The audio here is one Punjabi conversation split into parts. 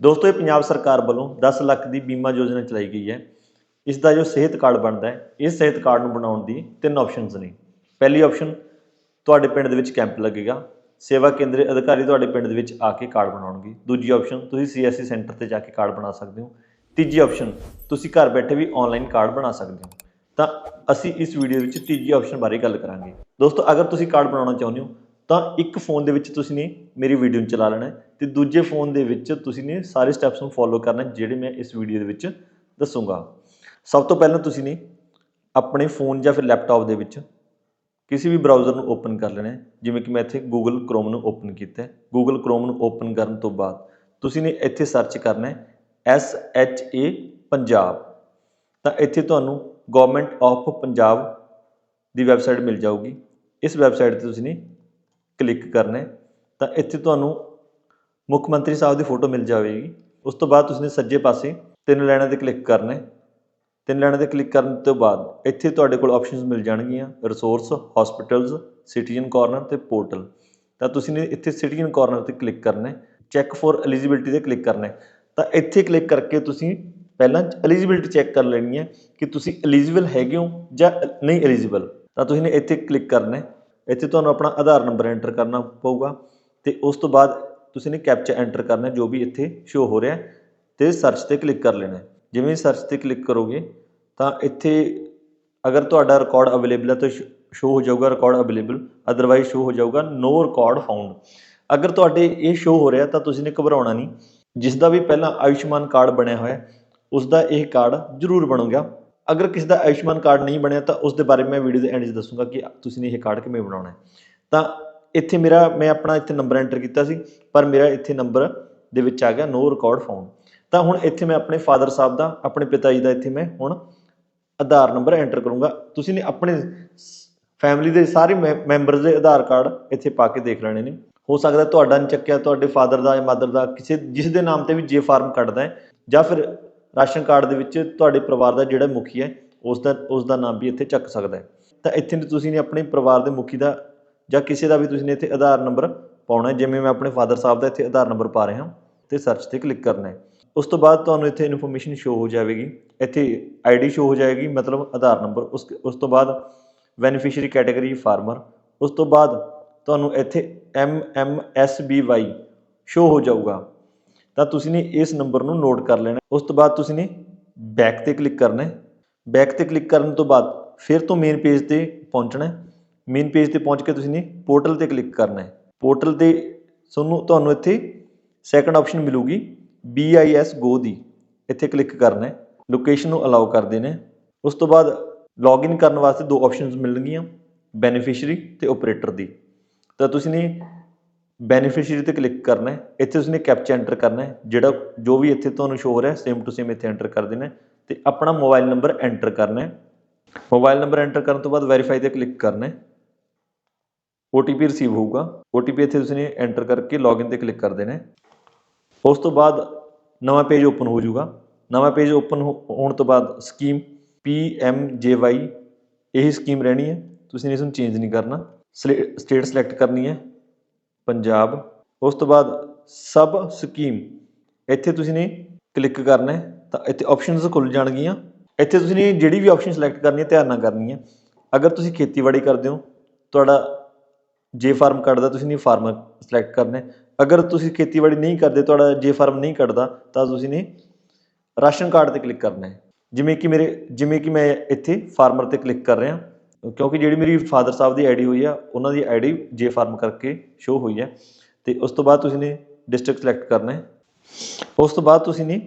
ਦੋਸਤੋ, ਇਹ ਪੰਜਾਬ ਸਰਕਾਰ ਵੱਲੋਂ 10 ਲੱਖ ਦੀ ਬੀਮਾ ਯੋਜਨਾ ਚਲਾਈ ਗਈ ਹੈ। ਇਸ ਦਾ ਜੋ ਸਿਹਤ ਕਾਰਡ ਬਣਦਾ ਹੈ, ਇਸ ਸਿਹਤ ਕਾਰਡ ਨੂੰ ਬਣਾਉਣ ਦੀ ਤਿੰਨ ਆਪਸ਼ਨਸ ਨੇ। ਪਹਿਲੀ ਆਪਸ਼ਨ ਤੁਹਾਡੇ ਪਿੰਡ ਦੇ ਵਿੱਚ ਕੈਂਪ ਲੱਗੇਗਾ। ਸੇਵਾ ਕੇਂਦਰ ਅਧਿਕਾਰੀ ਤੁਹਾਡੇ ਪਿੰਡ ਦੇ ਵਿੱਚ ਆ ਕੇ ਕਾਰਡ ਬਣਾਉਣਗੇ। ਦੂਜੀ ਆਪਸ਼ਨ ਤੁਸੀਂ ਸੀਐਸਸੀ ਸੈਂਟਰ ਤੇ ਜਾ ਕੇ ਕਾਰਡ ਬਣਾ ਸਕਦੇ ਹੋ। ਤੀਜੀ ਆਪਸ਼ਨ ਤੁਸੀਂ ਘਰ ਬੈਠੇ ਵੀ ਆਨਲਾਈਨ ਕਾਰਡ ਬਣਾ ਸਕਦੇ ਹੋ। ਤਾਂ ਅਸੀਂ ਇਸ ਵੀਡੀਓ ਵਿੱਚ ਤੀਜੀ ਆਪਸ਼ਨ ਬਾਰੇ ਗੱਲ ਕਰਾਂਗੇ। ਦੋਸਤੋ, ਅਗਰ ਤੁਸੀਂ ਕਾਰਡ ਬਣਾਉਣਾ ਚਾਹੁੰਦੇ ਹੋ ਤਾਂ ਇੱਕ ਫੋਨ ਦੇ ਵਿੱਚ ਤੁਸੀਂ ਨੇ ਮੇਰੀ ਵੀਡੀਓ ਨੂੰ ਚਲਾ ਲੈਣਾ ਹੈ ਤੇ ਦੂਜੇ ਫੋਨ ਦੇ ਵਿੱਚ ਤੁਸੀਂ ਨੇ ਸਾਰੇ ਸਟੈਪਸ ਨੂੰ ਫੋਲੋ ਕਰਨਾ ਜਿਹੜੇ ਮੈਂ ਇਸ ਵੀਡੀਓ ਦੇ ਵਿੱਚ ਦੱਸੂਗਾ। ਸਭ ਤੋਂ ਪਹਿਲਾਂ ਤੁਸੀਂ ਨੇ ਆਪਣੇ ਫੋਨ ਜਾਂ ਫਿਰ ਲੈਪਟਾਪ ਦੇ ਵਿੱਚ ਕਿਸੇ ਵੀ ਬਰਾਊਜ਼ਰ ਨੂੰ ਓਪਨ ਕਰ ਲੈਣਾ ਜਿਵੇਂ ਕਿ ਮੈਂ ਇੱਥੇ Google Chrome ਨੂੰ ਓਪਨ ਕੀਤਾ ਹੈ। Google Chrome ਨੂੰ ਓਪਨ ਕਰਨ ਤੋਂ ਬਾਅਦ ਤੁਸੀਂ ਨੇ ਇੱਥੇ ਸਰਚ ਕਰਨਾ ਹੈ S H ਪੰਜਾਬ। ਤਾਂ ਇੱਥੇ ਤੁਹਾਨੂੰ ਗਵਰਨਮੈਂਟ ਆਫ ਪੰਜਾਬ ਦੀ ਵੈਬਸਾਈਟ ਮਿਲ ਜਾਊਗੀ। ਇਸ ਵੈਬਸਾਈਟ ਤੇ ਤੁਸੀਂ ਨੇ ਕਲਿੱਕ ਕਰਨਾ, ਤਾਂ ਇੱਥੇ ਤੁਹਾਨੂੰ ਮੁੱਖ ਮੰਤਰੀ ਸਾਹਿਬ ਦੀ ਫੋਟੋ ਮਿਲ ਜਾਵੇਗੀ। ਉਸ ਤੋਂ ਬਾਅਦ ਤੁਸੀਂ ਨੇ ਸੱਜੇ ਪਾਸੇ ਤਿੰਨ ਲਾਈਨਾਂ ਤੇ ਕਲਿੱਕ ਕਰਨੇ। ਤਿੰਨ ਲਾਈਨਾਂ ਤੇ ਕਲਿੱਕ ਕਰਨ ਤੋਂ ਬਾਅਦ ਇੱਥੇ ਤੁਹਾਡੇ ਕੋਲ ਆਪਸ਼ਨਸ ਮਿਲ ਜਾਣਗੀਆਂ ਰਿਸੋਰਸ ਹਸਪੀਟਲਸ ਸਿਟੀਜ਼ਨ ਕਾਰਨਰ ਤੇ ਪੋਰਟਲ ਤਾਂ ਤੁਸੀਂ ਨੇ ਇੱਥੇ ਸਿਟੀਜ਼ਨ ਕਾਰਨਰ ਤੇ ਕਲਿੱਕ ਕਰਨਾ ਚੈੱਕ ਫॉर ਐਲੀਜੀਬਿਲਟੀ ਤੇ ਕਲਿੱਕ ਕਰਨਾ। ਤਾਂ ਇੱਥੇ ਕਲਿੱਕ ਕਰਕੇ ਤੁਸੀਂ ਪਹਿਲਾਂ ਐਲੀਜੀਬਿਲਟੀ ਚੈੱਕ ਕਰ ਲੈਣੀ ਹੈ ਕਿ ਤੁਸੀਂ ਐਲੀਜੀਬਲ ਹੈਗੇ ਹੋ ਜਾਂ ਨਹੀਂ ਐਲੀਜੀਬਲ ਤਾਂ ਤੁਸੀਂ ਨੇ ਇੱਥੇ ਕਲਿੱਕ ਕਰਨਾ। ਇੱਥੇ ਤੁਹਾਨੂੰ ਆਪਣਾ ਆਧਾਰ ਨੰਬਰ ਐਂਟਰ ਕਰਨਾ ਪਊਗਾ ਤੇ ਉਸ ਤੋਂ ਬਾਅਦ ਤੁਸੀਂ ਨੇ ਕੈਪਚਾ ਐਂਟਰ ਕਰਨਾ ਜੋ ਵੀ ਇੱਥੇ ਸ਼ੋ ਹੋ ਰਿਹਾ ਹੈ ਤੇ ਸਰਚ ਤੇ ਕਲਿੱਕ ਕਰ ਲੈਣਾ ਜਿਵੇਂ ਸਰਚ ਤੇ ਕਲਿੱਕ ਕਰੋਗੇ ਤਾਂ ਇੱਥੇ ਅਗਰ ਤੁਹਾਡਾ ਰਿਕਾਰਡ ਅਵੇਲੇਬਲ ਹੈ ਤਾਂ ਸ਼ੋ ਹੋ ਜਾਊਗਾ ਰਿਕਾਰਡ ਅਵੇਲੇਬਲ ਅਦਰਵਾਈਜ਼ ਸ਼ੋ ਹੋ ਜਾਊਗਾ ਨੋ ਰਿਕਾਰਡ ਫਾਊਂਡ ਅਗਰ ਤੁਹਾਡੇ ਇਹ ਸ਼ੋ ਹੋ ਰਿਹਾ ਤਾਂ ਤੁਸੀਂ ਨੇ ਘਬਰਾਉਣਾ ਨਹੀਂ। ਜਿਸ ਦਾ ਵੀ ਪਹਿਲਾਂ ਆਯੁਸ਼ਮਾਨ ਕਾਰਡ ਬਣਿਆ ਹੋਇਆ ਹੈ, ਉਸ ਦਾ ਇਹ ਕਾਰਡ ਜ਼ਰੂਰ ਬਣੂਗਾ। ਅਗਰ ਕਿਸੇ ਦਾ ਆਯੁਸ਼ਮਾਨ ਕਾਰਡ ਨਹੀਂ ਬਣਿਆ, ਤਾਂ ਉਸ ਦੇ ਬਾਰੇ ਮੈਂ ਵੀਡੀਓ ਦੇ ਐਂਡ 'ਚ ਦੱਸੂਗਾ ਕਿ ਤੁਸੀਂ ਨੇ ਇਹ ਕਾਰਡ ਕਿਵੇਂ ਬਣਾਉਣਾ ਹੈ। ਤਾਂ ਇੱਥੇ ਮੇਰਾ, ਮੈਂ ਆਪਣਾ ਇੱਥੇ ਨੰਬਰ ਐਂਟਰ ਕੀਤਾ ਸੀ, ਪਰ ਮੇਰਾ ਇੱਥੇ ਨੰਬਰ ਦੇ ਵਿੱਚ ਆ ਗਿਆ ਨੋ ਰਿਕਾਰਡ ਫਾਊਂਡ ਤਾਂ ਹੁਣ ਇੱਥੇ ਮੈਂ ਆਪਣੇ ਫਾਦਰ ਸਾਹਿਬ ਦਾ, ਆਪਣੇ ਪਿਤਾ ਜੀ ਦਾ ਇੱਥੇ ਮੈਂ ਹੁਣ ਆਧਾਰ ਨੰਬਰ ਐਂਟਰ ਕਰੂੰਗਾ। ਤੁਸੀਂ ਨੇ ਆਪਣੇ ਫੈਮਿਲੀ ਦੇ ਸਾਰੇ ਮੈਂਬਰਸ ਦੇ ਆਧਾਰ ਕਾਰਡ ਇੱਥੇ ਪਾ ਕੇ ਦੇਖ ਲੈਣੇ ਨੇ। ਹੋ ਸਕਦਾ ਤੁਹਾਡਾ ਨਹੀਂ ਚੱਕਿਆ, ਤੁਹਾਡੇ ਫਾਦਰ ਦਾ ਜਾਂ ਮਦਰ ਦਾ ਕਿਸੇ, ਜਿਸ ਦੇ ਨਾਮ ਤੇ ਵੀ ਜੇ ਫਾਰਮ ਕੱਢਦਾ ਹੈ, ਜਾਂ ਫਿਰ ਰਾਸ਼ਨ ਕਾਰਡ ਦੇ ਵਿੱਚ ਤੁਹਾਡੇ ਪਰਿਵਾਰ ਦਾ ਜਿਹੜਾ ਮੁਖੀ ਹੈ, ਉਸ ਦਾ ਉਸ ਦਾ ਨਾਮ ਵੀ ਇੱਥੇ ਚੱਕ ਸਕਦਾ ਹੈ। ਤਾਂ ਇੱਥੇ ਤੁਸੀਂ ਨੇ ਆਪਣੇ ਪਰਿਵਾਰ ਦੇ ਮੁਖੀ ਦਾ ਜਾਂ ਕਿਸੇ ਦਾ ਵੀ ਤੁਸੀਂ ਨੇ ਇੱਥੇ ਆਧਾਰ ਨੰਬਰ ਪਾਉਣਾ ਜਿਵੇਂ ਮੈਂ ਆਪਣੇ ਫਾਦਰ ਸਾਹਿਬ ਦਾ ਇੱਥੇ ਆਧਾਰ ਨੰਬਰ ਪਾ ਰਿਹਾ ਤੇ ਸਰਚ ਤੇ ਕਲਿੱਕ ਕਰਨਾ ਹੈ। ਉਸ ਤੋਂ ਬਾਅਦ ਤੁਹਾਨੂੰ ਇੱਥੇ ਇਨਫੋਰਮੇਸ਼ਨ ਸ਼ੋ ਹੋ ਜਾਵੇਗੀ। ਇੱਥੇ ਆਈਡੀ ਸ਼ੋ ਹੋ ਜਾਏਗੀ, ਮਤਲਬ ਆਧਾਰ ਨੰਬਰ, ਉਸ ਉਸ ਤੋਂ ਬਾਅਦ ਬੈਨੀਫੀਸ਼ੀਅਰੀ ਕੈਟਾਗਰੀ ਫਾਰਮਰ ਉਸ ਤੋਂ ਬਾਅਦ ਤੁਹਾਨੂੰ ਇੱਥੇ M M S B Y show ਹੋ ਜਾਊਗਾ। ਤਾਂ ਤੁਸੀਂ ਨੇ ਇਸ ਨੰਬਰ ਨੂੰ ਨੋਟ ਕਰ ਲੈਣਾ। ਉਸ ਤੋਂ ਬਾਅਦ ਤੁਸੀਂ ਨੇ ਬੈਕ ਤੇ ਕਲਿੱਕ ਕਰਨਾ ਹੈ। ਬੈਕ ਤੇ ਕਲਿੱਕ ਕਰਨ ਤੋਂ ਬਾਅਦ ਫਿਰ ਤੋਂ ਮੇਨ ਪੇਜ ਤੇ ਪਹੁੰਚਣਾ ਹੈ। ਮੇਨ ਪੇਜ ਤੇ ਪਹੁੰਚ ਕੇ ਤੁਸੀਂ ਨੇ ਪੋਰਟਲ ਤੇ ਕਲਿੱਕ ਕਰਨਾ ਹੈ। ਪੋਰਟਲ ਤੇ ਤੁਹਾਨੂੰ ਤੁਹਾਨੂੰ ਇੱਥੇ ਸੈਕੰਡ ਆਪਸ਼ਨ ਮਿਲੂਗੀ BIS Go ਦੀ। ਇੱਥੇ ਕਲਿੱਕ ਕਰਨਾ ਹੈ। ਲੋਕੇਸ਼ਨ ਨੂੰ ਅਲਾਉ ਕਰ ਦੇਣਾ ਉਸ ਤੋਂ ਬਾਅਦ ਲੌਗਇਨ ਕਰਨ ਵਾਸਤੇ ਦੋ ਆਪਸ਼ਨਸ ਮਿਲਣਗੀਆਂ ਬੈਨੀਫੀਸ਼ੀਅਰੀ ਤੇ ਆਪਰੇਟਰ ਦੀ। ਤਾਂ ਤੁਸੀਂ ਨੇ ਬੈਨੀਫੀਸ਼ੀਅਰੀ ਤੇ ਕਲਿੱਕ ਕਰਨਾ ਹੈ। ਇੱਥੇ ਉਸਨੇ ਨੇ ਕੈਪਚਾ ਐਂਟਰ ਕਰਨਾ ਹੈ। ਜਿਹੜਾ ਜੋ ਵੀ ਇੱਥੇ ਤੁਹਾਨੂੰ ਸ਼ੋ ਹੋ ਰਿਹਾ ਸੇਮ ਟੂ ਸੇਮ ਇੱਥੇ ਐਂਟਰ ਕਰ ਦੇਣਾ ਹੈ। ਤੇ ਆਪਣਾ ਮੋਬਾਈਲ ਨੰਬਰ ਐਂਟਰ ਕਰਨਾ ਹੈ। ਮੋਬਾਈਲ ਨੰਬਰ ਐਂਟਰ ਕਰਨ ਤੋਂ ਬਾਅਦ ਵੈਰੀਫਾਈ ਤੇ ਕਲਿੱਕ ਕਰਨਾ ਹੈ। OTP ਰਿਸੀਵ ਹੋਊਗਾ। OTP ਇੱਥੇ ਤੁਸੀਂ ਨੇ ਐਂਟਰ ਕਰਕੇ ਲੌਗਇਨ ਤੇ ਕਲਿੱਕ ਕਰ ਦੇਣਾ ਹੈ। ਉਸ ਤੋਂ ਬਾਅਦ ਨਵਾਂ ਪੇਜ ਓਪਨ ਹੋ ਜਾਊਗਾ। ਨਵਾਂ ਪੇਜ ਓਪਨ ਹੋਣ ਤੋਂ ਬਾਅਦ ਸਕੀਮ PMJY ਇਹੀ ਸਕੀਮ ਰਹਿਣੀ ਹੈ। ਤੁਸੀਂ ਨੇ ਇਸ ਨੂੰ ਚੇਂਜ ਨਹੀਂ ਕਰਨਾ। ਸਟੇਟ ਸਿਲੈਕਟ ਕਰਨੀ ਹੈ। ਪੰਜਾਬ। ਉਸ ਤੋਂ ਬਾਅਦ ਸਬ ਸਕੀਮ। ਇੱਥੇ ਤੁਸੀਂ ਨੇ ਕਲਿੱਕ ਕਰਨਾ ਹੈ, ਤਾਂ ਇੱਥੇ ਆਪਸ਼ਨਸ ਖੁੱਲ ਜਾਣਗੀਆਂ। ਇੱਥੇ ਤੁਸੀਂ ਨੇ ਜਿਹੜੀ ਵੀ ਆਪਸ਼ਨ ਸਿਲੈਕਟ ਕਰਨੀ ਹੈ ਧਿਆਨ ਨਾਲ ਕਰਨੀ ਹੈ ਅਗਰ ਤੁਸੀਂ ਖੇਤੀਬਾੜੀ ਕਰਦੇ ਹੋ, ਤੁਹਾਡਾ ਜੇ ਫਾਰਮ ਕੱਢਦਾ ਤੁਸੀਂ ਨੇ ਫਾਰਮਰ ਸਿਲੈਕਟ ਕਰਨਾ ਹੈ। ਅਗਰ ਤੁਸੀਂ ਖੇਤੀਬਾੜੀ ਨਹੀਂ ਕਰਦੇ, ਤੁਹਾਡਾ ਜੇ ਫਾਰਮ ਨਹੀਂ ਕੱਢਦਾ ਤਾਂ ਤੁਸੀਂ ਨੇ ਰਾਸ਼ਨ ਕਾਰਡ ਤੇ ਕਲਿੱਕ ਕਰਨਾ ਹੈ। ਜਿਵੇਂ ਕਿ ਮੇਰੇ, ਜਿਵੇਂ ਕਿ ਮੈਂ ਇੱਥੇ ਫਾਰਮਰ ਤੇ ਕਲਿੱਕ ਕਰ ਰਿਹਾ। ਕਿਉਂਕਿ ਜਿਹੜੀ ਮੇਰੀ ਫਾਦਰ ਸਾਹਿਬ ਦੀ ਆਈਡੀ ਹੋਈ ਆ, ਉਹਨਾਂ ਦੀ ਆਈਡੀ ਜੇ ਫਾਰਮ ਕਰਕੇ ਸ਼ੋ ਹੋਈ ਹੈ ਤੇ ਉਸ ਤੋਂ ਬਾਅਦ ਤੁਸੀਂ ਨੇ ਡਿਸਟ੍ਰਿਕਟ ਸਿਲੈਕਟ ਕਰਨਾ ਹੈ। ਉਸ ਤੋਂ ਬਾਅਦ ਤੁਸੀਂ ਨੇ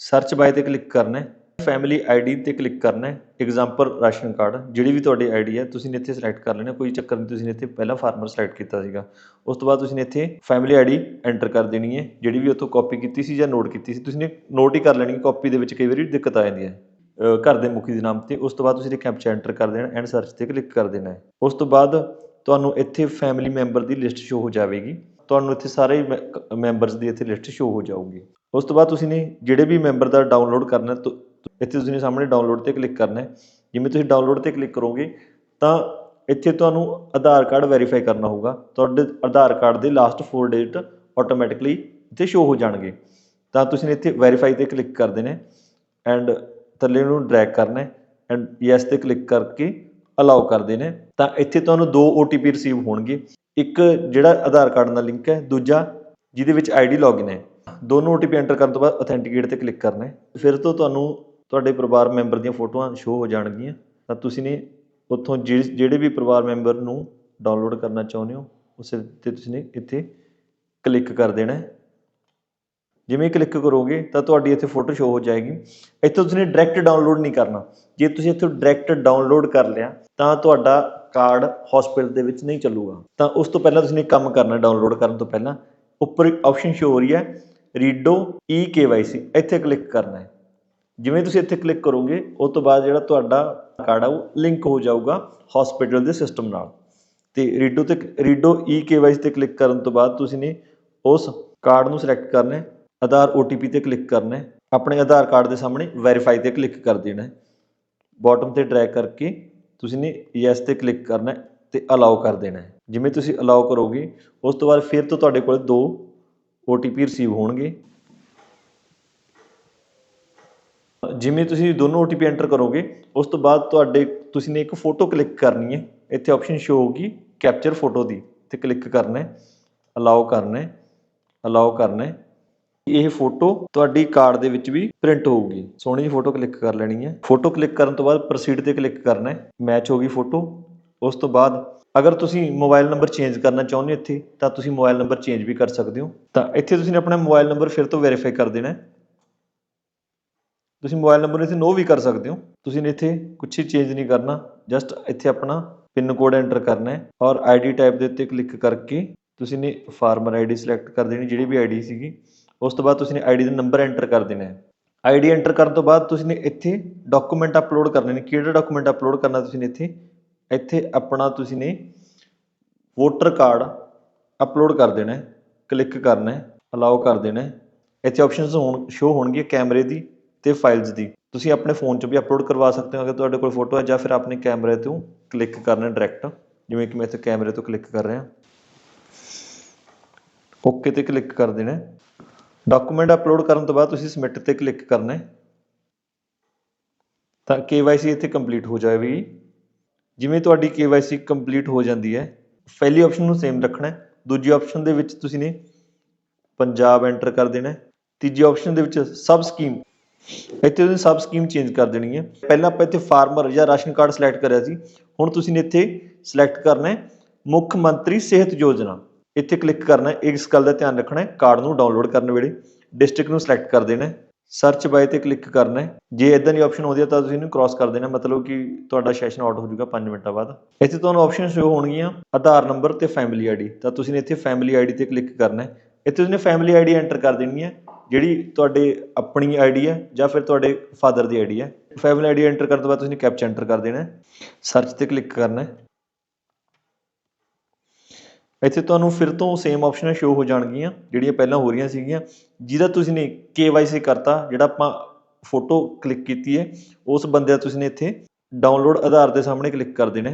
ਸਰਚ ਬਾਏ ਤੇ ਕਲਿੱਕ ਕਰਨਾ ਹੈ। ਫੈਮਿਲੀ ਆਈਡੀ ਤੇ ਕਲਿੱਕ ਕਰਨਾ ਹੈ। ਐਗਜ਼ਾਮਪਲ ਰਾਸ਼ਨ ਕਾਰਡ ਜਿਹੜੀ ਵੀ ਤੁਹਾਡੀ ਆਈਡੀ ਹੈ ਤੁਸੀਂ ਨੇ ਇੱਥੇ ਸਿਲੈਕਟ ਕਰ ਲੈਣਾ। ਕੋਈ ਚੱਕਰ ਨਹੀਂ, ਤੁਸੀਂ ਇੱਥੇ ਪਹਿਲਾਂ ਫਾਰਮਰ ਸਿਲੈਕਟ ਕੀਤਾ ਸੀਗਾ। ਉਸ ਤੋਂ ਬਾਅਦ ਤੁਸੀਂ ਨੇ ਇੱਥੇ ਫੈਮਿਲੀ ਆਈਡੀ ਐਂਟਰ ਕਰ ਦੇਣੀ ਹੈ। ਜਿਹੜੀ ਵੀ ਉੱਥੋਂ ਕਾਪੀ ਕੀਤੀ ਸੀ ਜਾਂ ਨੋਟ ਕੀਤੀ ਸੀ, ਤੁਸੀਂ ਨੇ ਨੋਟ ਹੀ ਕਰ ਲੈਣੀ ਕਾਪੀ ਦੇ ਵਿੱਚ ਕਈ ਵਾਰੀ ਦਿੱਕਤ ਆ ਜਾਂਦੀ ਹੈ। ਘਰ ਦੇ ਮੁਖੀ ਦੇ ਨਾਮ ਤੇ ਉਸ ਤੋਂ ਬਾਅਦ ਤੁਸੀਂ ਨੇ ਕੈਪਚਾ ਐਂਟਰ ਕਰ ਦੇਣਾ ਐਂਡ ਸਰਚ ਤੇ ਕਲਿੱਕ ਕਰ ਦੇਣਾ ਹੈ। ਉਸ ਤੋਂ ਬਾਅਦ ਤੁਹਾਨੂੰ ਇੱਥੇ ਫੈਮਿਲੀ ਮੈਂਬਰ ਦੀ ਲਿਸਟ ਸ਼ੋ ਹੋ ਜਾਵੇਗੀ। ਤੁਹਾਨੂੰ ਇੱਥੇ ਸਾਰੇ ਮੈਂਬਰਸ ਦੀ ਇੱਥੇ ਲਿਸਟ ਸ਼ੋ ਹੋ ਜਾਊਗੀ। ਉਸ ਤੋਂ ਬਾਅਦ ਤੁਸੀਂ ਨੇ ਜਿਹੜੇ ਵੀ ਮੈਂਬਰ ਦਾ ਡਾਊਨਲੋਡ ਕਰਨਾ ਹੈ, ਇੱਥੇ ਤੁਸੀਂ ਨੇ ਸਾਹਮਣੇ ਡਾਊਨਲੋਡ ਤੇ ਕਲਿੱਕ ਕਰਨਾ ਹੈ। ਜਿਵੇਂ ਤੁਸੀਂ ਡਾਊਨਲੋਡ ਤੇ ਕਲਿੱਕ ਕਰੋਗੇ ਤਾਂ ਇੱਥੇ ਤੁਹਾਨੂੰ ਆਧਾਰ ਕਾਰਡ ਵੈਰੀਫਾਈ ਕਰਨਾ ਹੋਊਗਾ। ਤੁਹਾਡੇ ਆਧਾਰ ਕਾਰਡ ਦੇ ਲਾਸਟ 4 ਡਿਜਿਟ ਆਟੋਮੈਟਿਕਲੀ ਇੱਥੇ ਸ਼ੋ ਹੋ ਜਾਣਗੇ। ਤਾਂ ਤੁਸੀਂ ਇੱਥੇ ਵੈਰੀਫਾਈ ਤੇ ਕਲਿੱਕ ਕਰ ਦੇਣਾ ਐਂਡ ਥੱਲੇ ਨੂੰ ਡਰੈਗ ਕਰਨਾ ਐਂਡ ਯੈਸ ਤੇ ਕਲਿੱਕ ਕਰਕੇ ਅਲਾਉ ਕਰ ਦੇਣਾ ਤਾਂ ਇੱਥੇ ਤੁਹਾਨੂੰ ਦੋ OTP ਰਿਸੀਵ ਹੋਣਗੇ। ਇੱਕ ਜਿਹੜਾ ਆਧਾਰ ਕਾਰਡ ਨਾਲ ਲਿੰਕ ਹੈ, ਦੂਜਾ ਜਿਹਦੇ ਵਿੱਚ ਆਈਡੀ ਲੌਗਇਨ ਹੈ। ਦੋਨੋਂ OTP ਐਂਟਰ ਕਰਨ ਤੋਂ ਬਾਅਦ ਅਥੈਂਟੀਕੇਟ ਤੇ ਕਲਿੱਕ ਕਰਨਾ ਹੈ। ਫਿਰ ਤੋਂ ਤੁਹਾਨੂੰ ਤੁਹਾਡੇ ਪਰਿਵਾਰ ਮੈਂਬਰ ਦੀਆਂ ਫੋਟੋਆਂ ਸ਼ੋ ਹੋ ਜਾਣਗੀਆਂ। ਤਾਂ ਤੁਸੀਂ ਨੇ ਉੱਥੋਂ ਜਿਹ- ਜਿਹੜੇ ਵੀ ਪਰਿਵਾਰ ਮੈਂਬਰ ਨੂੰ ਡਾਊਨਲੋਡ ਕਰਨਾ ਚਾਹੁੰਦੇ ਹੋ, ਉਸੇ ਤੇ ਤੁਸੀਂ ਨੇ ਇੱਥੇ ਕਲਿੱਕ ਕਰ ਦੇਣਾ ਹੈ। ਜਿਵੇਂ ਕਲਿੱਕ ਕਰੋਗੇ ਤਾਂ ਤੁਹਾਡੀ ਇੱਥੇ ਫੋਟੋ ਸ਼ੋ ਹੋ ਜਾਏਗੀ। ਇੱਥੋਂ ਤੁਸੀਂ ਨੇ ਡਾਇਰੈਕਟ ਡਾਊਨਲੋਡ ਨਹੀਂ ਕਰਨਾ। ਜੇ ਤੁਸੀਂ ਇੱਥੋਂ ਡਾਇਰੈਕਟ ਡਾਊਨਲੋਡ ਕਰ ਲਿਆ, ਤਾਂ ਤੁਹਾਡਾ ਕਾਰਡ ਹਸਪੀਟਲ ਦੇ ਵਿੱਚ ਨਹੀਂ ਚੱਲੂਗਾ। ਤਾਂ ਉਸ ਤੋਂ ਪਹਿਲਾਂ ਤੁਸੀਂ ਇੱਕ ਕੰਮ ਕਰਨਾ ਡਾਊਨਲੋਡ ਕਰਨ ਤੋਂ ਪਹਿਲਾਂ। ਉੱਪਰ ਆਪਸ਼ਨ ਸ਼ੋ ਹੋ ਰਹੀ ਹੈ ਰੀਡੋ ਈ KYC ਇੱਥੇ ਕਲਿੱਕ ਕਰਨਾ ਹੈ। ਜਿਵੇਂ ਤੁਸੀਂ ਇੱਥੇ ਕਲਿੱਕ ਕਰੋਗੇ, ਉਸ ਤੋਂ ਬਾਅਦ ਜਿਹੜਾ ਤੁਹਾਡਾ ਕਾਰਡ ਆ, ਉਹ ਲਿੰਕ ਹੋ ਜਾਊਗਾ ਹਸਪੀਟਲ ਦੇ ਸਿਸਟਮ ਨਾਲ। ਤੇ ਰੀਡੋ ਤੇ ਰੀਡੋ ਈ KYC ਤੇ ਕਲਿੱਕ ਕਰਨ ਤੋਂ ਬਾਅਦ ਤੁਸੀਂ ਨੇ ਉਸ ਕਾਰਡ ਨੂੰ ਸਿਲੈਕਟ ਕਰਨਾ ਹੈ। ਆਧਾਰ OTP ਤੇ ਕਲਿੱਕ ਕਰਨਾ ਹੈ। ਆਪਣੇ ਆਧਾਰ ਕਾਰਡ ਦੇ ਸਾਹਮਣੇ ਵੈਰੀਫਾਈ ਤੇ ਕਲਿੱਕ ਕਰ ਦੇਣਾ ਹੈ। ਬਾਟਮ ਤੇ ਡਰੈਗ ਕਰਕੇ ਤੁਸੀਂ ਨੇ ਯੈਸ ਤੇ ਕਲਿੱਕ ਕਰਨਾ ਹੈ ਤੇ ਅਲਾਉ ਕਰ ਦੇਣਾ ਹੈ। ਜਿਵੇਂ ਤੁਸੀਂ ਅਲਾਓ ਕਰੋਗੇ, ਉਸ ਤੋਂ ਬਾਅਦ ਫਿਰ ਤੋਂ ਤੁਹਾਡੇ ਕੋਲ ਦੋ OTP ਰਿਸੀਵ ਹੋਣਗੇ। ਜਿਵੇਂ ਤੁਸੀਂ ਦੋਨੋਂ OTP ਐਂਟਰ ਕਰੋਗੇ, ਉਸ ਤੋਂ ਬਾਅਦ ਤੁਹਾਡੇ ਤੁਸੀਂ ਨੇ ਇੱਕ ਫੋਟੋ ਕਲਿੱਕ ਕਰਨੀ ਹੈ। ਇੱਥੇ ਆਪਸ਼ਨ ਸ਼ੋ ਹੋਊਗੀ ਕੈਪਚਰ ਫੋਟੋ ਦੀ ਤੇ ਕਲਿੱਕ ਕਰਨਾ ਹੈ। ਅਲਾਉ ਕਰਨਾ ਹੈ। ਅਲਾਉ ਕਰਨਾ ਹੈ। ਇਹ ਫੋਟੋ ਤੁਹਾਡੀ ਕਾਰਡ ਦੇ ਵਿੱਚ ਵੀ ਪ੍ਰਿੰਟ ਹੋਊਗੀ। ਸੋਹਣੀ ਜਿਹੀ ਫੋਟੋ ਕਲਿੱਕ ਕਰ ਲੈਣੀ ਹੈ। ਫੋਟੋ ਕਲਿੱਕ ਕਰਨ ਤੋਂ ਬਾਅਦ ਪ੍ਰੋਸੀਡ ਤੇ ਕਲਿੱਕ ਕਰਨਾ ਹੈ। ਮੈਚ ਹੋ ਗਈ ਫੋਟੋ ਉਸ ਤੋਂ ਬਾਅਦ ਅਗਰ ਤੁਸੀਂ ਮੋਬਾਈਲ ਨੰਬਰ ਚੇਂਜ ਕਰਨਾ ਚਾਹੁੰਦੇ ਹੋ ਇੱਥੇ, ਤਾਂ ਤੁਸੀਂ ਮੋਬਾਈਲ ਨੰਬਰ ਚੇਂਜ ਵੀ ਕਰ ਸਕਦੇ ਹੋ। ਤਾਂ ਇੱਥੇ ਤੁਸੀਂ ਆਪਣਾ ਮੋਬਾਈਲ ਨੰਬਰ ਫਿਰ ਤੋਂ ਵੈਰੀਫਾਈ ਕਰ ਦੇਣਾ ਹੈ। ਤੁਸੀਂ ਮੋਬਾਈਲ ਨੰਬਰ ਇੱਥੇ ਨੋ ਵੀ ਕਰ ਸਕਦੇ ਹੋ। ਤੁਸੀਂ ਇੱਥੇ ਕੁਛ ਹੀ ਚੇਂਜ ਨਹੀਂ ਕਰਨਾ। ਜਸਟ ਇੱਥੇ ਆਪਣਾ ਪਿਨ ਕੋਡ ਐਂਟਰ ਕਰਨਾ ਹੈ। ਔਰ ਆਈਡੀ ਟਾਈਪ ਦੇ ਉੱਤੇ ਕਲਿੱਕ ਕਰਕੇ ਤੁਸੀਂ ਨੇ ਫਾਰਮਰ ਆਈਡੀ ਸਿਲੈਕਟ ਕਰ ਦੇਣੀ, ਜਿਹੜੀ ਵੀ ਆਈਡੀ ਸੀਗੀ। ਉਸ ਤੋਂ ਬਾਅਦ ਤੁਸੀਂ ਨੇ ਆਈਡੀ ਦਾ ਨੰਬਰ ਐਂਟਰ ਕਰ ਦੇਣਾ ਹੈ ਆਈਡੀ ਐਂਟਰ ਕਰਨ ਤੋਂ ਬਾਅਦ ਤੁਸੀਂ ਨੇ ਇੱਥੇ ਡਾਕੂਮੈਂਟ ਅਪਲੋਡ ਕਰਨੇ ਨੇ। ਕਿਹੜਾ ਡਾਕੂਮੈਂਟ ਅਪਲੋਡ ਕਰਨਾ ਤੁਸੀਂ ਨੇ ਇੱਥੇ? ਇੱਥੇ ਆਪਣਾ ਤੁਸੀਂ ਨੇ ਵੋਟਰ ਕਾਰਡ ਅਪਲੋਡ ਕਰ ਦੇਣਾ ਹੈ। ਕਲਿੱਕ ਕਰਨਾ ਹੈ। ਅਲਾਉ ਕਰ ਦੇਣਾ ਹੈ। ਇੱਥੇ ਆਪਸ਼ਨਸ ਹੋਣ ਸ਼ੋ ਹੋਣਗੀਆਂ ਕੈਮਰੇ ਦੀ ਤੇ ਫਾਈਲਸ ਦੀ। ਤੁਸੀਂ ਆਪਣੇ ਫੋਨ 'ਚ ਵੀ ਅਪਲੋਡ ਕਰਵਾ ਸਕਦੇ ਹੋ। ਅਗਰ ਤੁਹਾਡੇ ਕੋਲ ਫੋਟੋ ਹੈ ਜਾਂ ਫਿਰ ਆਪਣੇ ਕੈਮਰੇ ਤੋਂ ਕਲਿੱਕ ਕਰਨਾ ਡਾਇਰੈਕਟ ਜਿਵੇਂ ਕਿ ਮੈਂ ਇੱਥੇ ਕੈਮਰੇ ਤੋਂ ਕਲਿੱਕ ਕਰ ਰਿਹਾ। ਓਕੇ ਤੇ ਕਲਿੱਕ ਕਰ ਦੇਣਾ ਡਾਕੂਮੈਂਟ ਅਪਲੋਡ ਕਰਨ ਤੋਂ ਬਾਅਦ ਤੁਸੀਂ ਸਬਮਿਟ ਤੇ ਕਲਿੱਕ ਕਰਨਾ ਹੈ। ਤਾਂ KYC ਇੱਥੇ ਕੰਪਲੀਟ ਹੋ ਜਾਵੇਗੀ। ਜਿਵੇਂ ਤੁਹਾਡੀ KYC ਕੰਪਲੀਟ ਹੋ ਜਾਂਦੀ ਹੈ, ਪਹਿਲੀ ਆਪਸ਼ਨ ਨੂੰ ਸੇਮ ਰੱਖਣਾ ਹੈ। ਦੂਜੀ ਆਪਸ਼ਨ ਦੇ ਵਿੱਚ ਤੁਸੀਂ ਨੇ ਪੰਜਾਬ ਐਂਟਰ ਕਰ ਦੇਣਾ ਹੈ। ਤੀਜੀ ਆਪਸ਼ਨ ਦੇ ਵਿੱਚ ਸਬ ਸਕੀਮ ਇੱਥੇ ਤੁਸੀਂ ਸਬ ਸਕੀਮ ਚੇਂਜ ਕਰ ਦੇਣੀ ਹੈ। ਪਹਿਲਾਂ ਆਪਾਂ ਇੱਥੇ ਫਾਰਮਰ ਜਾਂ ਰਾਸ਼ਨ ਕਾਰਡ ਸਿਲੈਕਟ ਕਰਿਆ ਸੀ। ਹੁਣ ਤੁਸੀਂ ਨੇ ਇੱਥੇ ਸਿਲੈਕਟ ਕਰਨਾ ਹੈ ਮੁੱਖ ਮੰਤਰੀ ਸਿਹਤ ਯੋਜਨਾ। ਇੱਥੇ ਕਲਿੱਕ ਕਰਨਾ ਹੈ। ਇਸ ਗੱਲ ਦਾ ਧਿਆਨ ਰੱਖਣਾ ਹੈ। ਕਾਰਡ ਨੂੰ ਡਾਊਨਲੋਡ ਕਰਨ ਵੇਲੇ ਡਿਸਟ੍ਰਿਕਟ ਨੂੰ ਸਿਲੈਕਟ ਕਰ ਦੇਣਾ ਹੈ। ਸਰਚ ਬਾਏ ਤੇ ਕਲਿੱਕ ਕਰਨਾ ਹੈ। ਜੇ ਇਦਾਂ ਦੀ ਆਪਸ਼ਨ ਆਉਂਦੀ ਹੈ ਤਾਂ ਤੁਸੀਂ ਇਹਨੂੰ ਕ੍ਰਾਸ ਕਰ ਦੇਣਾ ਮਤਲਬ ਕਿ ਤੁਹਾਡਾ ਸੈਸ਼ਨ ਆਊਟ ਹੋ ਜਾਊਗਾ 5 ਮਿੰਟਾਂ ਬਾਅਦ। ਇੱਥੇ ਤੁਹਾਨੂੰ ਆਪਸ਼ਨ ਸ਼ੋ ਹੋਣਗੀਆਂ ਆਧਾਰ ਨੰਬਰ ਤੇ ਫੈਮਿਲੀ ਆਈਡੀ ਤਾਂ ਤੁਸੀਂ ਨੇ ਇੱਥੇ ਫੈਮਿਲੀ ਆਈਡੀ ਤੇ ਕਲਿੱਕ ਕਰਨਾ ਹੈ। ਇੱਥੇ ਤੁਸੀਂ ਨੇ ਫੈਮਿਲੀ ਆਈਡੀ ਐਂਟਰ ਕਰ ਦੇਣੀ ਹੈ, ਜਿਹੜੀ ਤੁਹਾਡੇ ਆਪਣੀ ਆਈਡੀ ਹੈ ਜਾਂ ਫਿਰ ਤੁਹਾਡੇ ਫਾਦਰ ਦੀ ਆਈਡੀ ਹੈ। ਫੈਮਿਲੀ ਆਈਡੀ ਐਂਟਰ ਕਰਨ ਤੋਂ ਬਾਅਦ ਤੁਸੀਂ ਨੇ ਕੈਪਚਾ ਐਂਟਰ ਕਰ ਦੇਣਾ ਹੈ। ਸਰਚ ਤੇ ਕਲਿੱਕ ਕਰਨਾ ਹੈ। ਇੱਥੇ ਤੁਹਾਨੂੰ ਫਿਰ ਤੋਂ ਸੇਮ ਆਪਸ਼ਨਾਂ ਸ਼ੋ ਹੋ ਜਾਣਗੀਆਂ, ਜਿਹੜੀਆਂ ਪਹਿਲਾਂ ਹੋ ਰਹੀਆਂ ਸੀਗੀਆਂ, ਜਿਹਦਾ ਤੁਸੀਂ ਨੇ KYC ਕਰਤਾ, ਜਿਹੜਾ ਆਪਾਂ ਫੋਟੋ ਕਲਿੱਕ ਕੀਤੀ ਹੈ, ਉਸ ਬੰਦੇ ਦਾ ਤੁਸੀਂ ਨੇ ਇੱਥੇ ਡਾਊਨਲੋਡ ਆਧਾਰ ਦੇ ਸਾਹਮਣੇ ਕਲਿੱਕ ਕਰ ਦੇਣਾ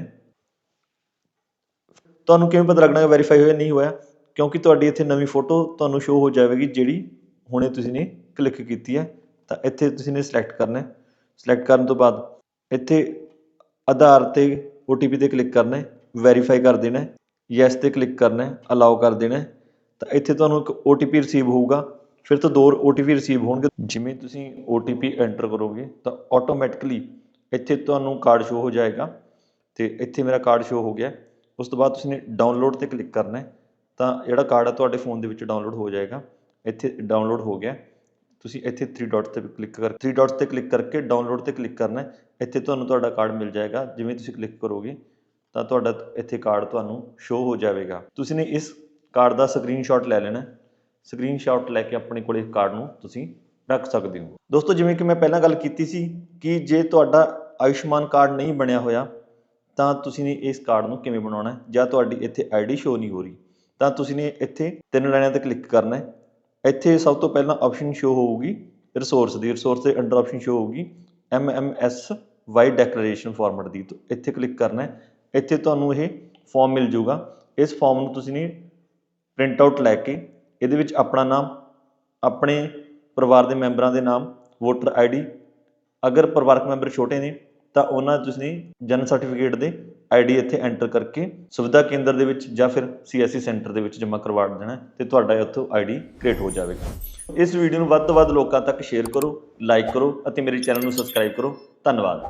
ਤੁਹਾਨੂੰ ਕਿਵੇਂ ਪਤਾ ਲੱਗਣਾ ਵੈਰੀਫਾਈ ਹੋਇਆ, ਨਹੀਂ ਹੋਇਆ? ਕਿਉਂਕਿ ਤੁਹਾਡੀ ਇੱਥੇ ਨਵੀਂ ਫੋਟੋ ਤੁਹਾਨੂੰ ਸ਼ੋ ਹੋ ਜਾਵੇਗੀ, ਜਿਹੜੀ ਹੁਣੇ ਤੁਸੀਂ ਨੇ ਕਲਿੱਕ ਕੀਤੀ ਹੈ। ਤਾਂ ਇੱਥੇ ਤੁਸੀਂ ਨੇ ਸਿਲੈਕਟ ਕਰਨਾ ਹੈ। ਸਿਲੈਕਟ ਕਰਨ ਤੋਂ ਬਾਅਦ ਇੱਥੇ ਆਧਾਰ ਤੇ OTP ਤੇ ਕਲਿੱਕ ਕਰਨਾ ਹੈ। ਵੈਰੀਫਾਈ ਕਰ ਦੇਣਾ ਹੈ। ਯੈਸ ਤੇ ਕਲਿੱਕ ਕਰਨਾ ਅਲਾਓ ਕਰ ਦੇਣਾ ਤਾਂ ਇੱਥੇ ਤੁਹਾਨੂੰ ਇੱਕ OTP ਰਿਸੀਵ ਹੋਊਗਾ। ਫਿਰ ਤੋਂ ਦੋ OTP ਰਿਸੀਵ ਹੋਣਗੇ। ਜਿਵੇਂ ਤੁਸੀਂ OTP ਐਂਟਰ ਕਰੋਗੇ, ਤਾਂ ਆਟੋਮੈਟਿਕਲੀ ਇੱਥੇ ਤੁਹਾਨੂੰ ਕਾਰਡ ਸ਼ੋ ਹੋ ਜਾਏਗਾ। ਤੇ ਇੱਥੇ ਮੇਰਾ ਕਾਰਡ ਸ਼ੋ ਹੋ ਗਿਆ। ਉਸ ਤੋਂ ਬਾਅਦ ਤੁਸੀਂ ਨੇ ਡਾਊਨਲੋਡ ਤੇ ਕਲਿੱਕ ਕਰਨਾ ਹੈ। ਤਾਂ ਜਿਹੜਾ ਕਾਰਡ ਹੈ ਤੁਹਾਡੇ ਫੋਨ ਦੇ ਵਿੱਚ ਡਾਊਨਲੋਡ ਹੋ ਜਾਏਗਾ। ਇੱਥੇ ਡਾਊਨਲੋਡ ਹੋ ਗਿਆ। ਤੁਸੀਂ ਇੱਥੇ 3 ਡਾਟ ਤੇ ਕਲਿੱਕ ਕਰ 3 ਡਾਟਸ ਤੇ ਕਲਿੱਕ ਕਰਕੇ ਡਾਊਨਲੋਡ ਤੇ ਕਲਿੱਕ ਕਰਨਾ ਹੈ। ਇੱਥੇ ਤੁਹਾਨੂੰ ਤੁਹਾਡਾ ਕਾਰਡ ਮਿਲ ਜਾਏਗਾ। ਜਿਵੇਂ ਤੁਸੀਂ ਕਲਿੱਕ ਕਰੋਗੇ ਤਾਂ ਤੁਹਾਡਾ ਇੱਥੇ ਕਾਰਡ ਤੁਹਾਨੂੰ ਸ਼ੋ ਹੋ ਜਾਵੇਗਾ। ਤੁਸੀਂ ਨੇ ਇਸ ਕਾਰਡ ਦਾ ਸਕਰੀਨਸ਼ਾਟ ਲੈ ਲੈਣਾ ਸਕਰੀਨਸ਼ਾਟ ਲੈ ਕੇ ਆਪਣੇ ਕੋਲੇ ਕਾਰਡ ਨੂੰ ਤੁਸੀਂ ਰੱਖ ਸਕਦੇ ਹੋ। ਦੋਸਤੋ, ਜਿਵੇਂ ਕਿ ਮੈਂ ਪਹਿਲਾਂ ਗੱਲ ਕੀਤੀ ਸੀ ਕਿ ਜੇ ਤੁਹਾਡਾ ਆਯੁਸ਼ਮਾਨ ਕਾਰਡ ਨਹੀਂ ਬਣਿਆ ਹੋਇਆ, ਤਾਂ ਤੁਸੀਂ ਨੇ ਇਸ ਕਾਰਡ ਨੂੰ ਕਿਵੇਂ ਬਣਾਉਣਾ ਜਾਂ ਤੁਹਾਡੀ ਇੱਥੇ ਆਈਡੀ ਸ਼ੋ ਨਹੀਂ ਹੋ ਰਹੀ, ਤਾਂ ਤੁਸੀਂ ਨੇ ਇੱਥੇ ਤਿੰਨ ਲਾਈਨਾਂ ਤੇ ਕਲਿੱਕ ਕਰਨਾ ਹੈ। ਇੱਥੇ ਸਭ ਤੋਂ ਪਹਿਲਾਂ ਆਪਸ਼ਨ ਸ਼ੋ ਹੋਊਗੀ ਰਿਸੋਰਸ ਦੀ ਰਿਸੋਰਸ ਦੇ ਅੰਡਰ ਆਪਸ਼ਨ ਸ਼ੋ ਹੋਊਗੀ M M S Y declaration format ਦੀ। ਤਾਂ ਇੱਥੇ ਕਲਿੱਕ ਕਰਨਾ ਹੈ। ਇੱਥੇ ਤੁਹਾਨੂੰ ਇਹ ਫਾਰਮ ਮਿਲ ਜਾਊਗਾ। ਇਸ ਫਾਰਮ ਨੂੰ ਤੁਸੀਂ ਨੇ ਪ੍ਰਿੰਟ ਆਊਟ ਲੈ ਕੇ ਇਹਦੇ ਵਿੱਚ ਆਪਣਾ ਨਾਮ, ਆਪਣੇ ਪਰਿਵਾਰ ਦੇ ਮੈਂਬਰਾਂ ਦੇ ਨਾਮ ਵੋਟਰ ਆਈਡੀ ਅਗਰ ਪਰਿਵਾਰਕ ਮੈਂਬਰ ਛੋਟੇ ਨੇ, ਤਾਂ ਉਹਨਾਂ ਤੁਸੀਂ ਜਨਮ ਸਰਟੀਫਿਕੇਟ ਦੇ ਆਈਡੀ ਇੱਥੇ ਐਂਟਰ ਕਰਕੇ ਸੁਵਿਧਾ ਕੇਂਦਰ ਦੇ ਵਿੱਚ ਜਾਂ ਫਿਰ ਸੀਐਸਸੀ ਸੈਂਟਰ ਦੇ ਵਿੱਚ ਜਮ੍ਹਾਂ ਕਰਵਾ ਦੇਣਾ ਹੈ ਤੇ ਤੁਹਾਡਾ ਉੱਥੋਂ ਆਈਡੀ ਕ੍ਰੀਏਟ ਹੋ ਜਾਵੇਗਾ। ਇਸ ਵੀਡੀਓ ਨੂੰ ਵੱਧ ਤੋਂ ਵੱਧ ਲੋਕਾਂ ਤੱਕ ਸ਼ੇਅਰ ਕਰੋ ਲਾਈਕ ਕਰੋ ਅਤੇ ਮੇਰੇ ਚੈਨਲ ਨੂੰ ਸਬਸਕ੍ਰਾਈਬ ਕਰੋ। ਧੰਨਵਾਦ।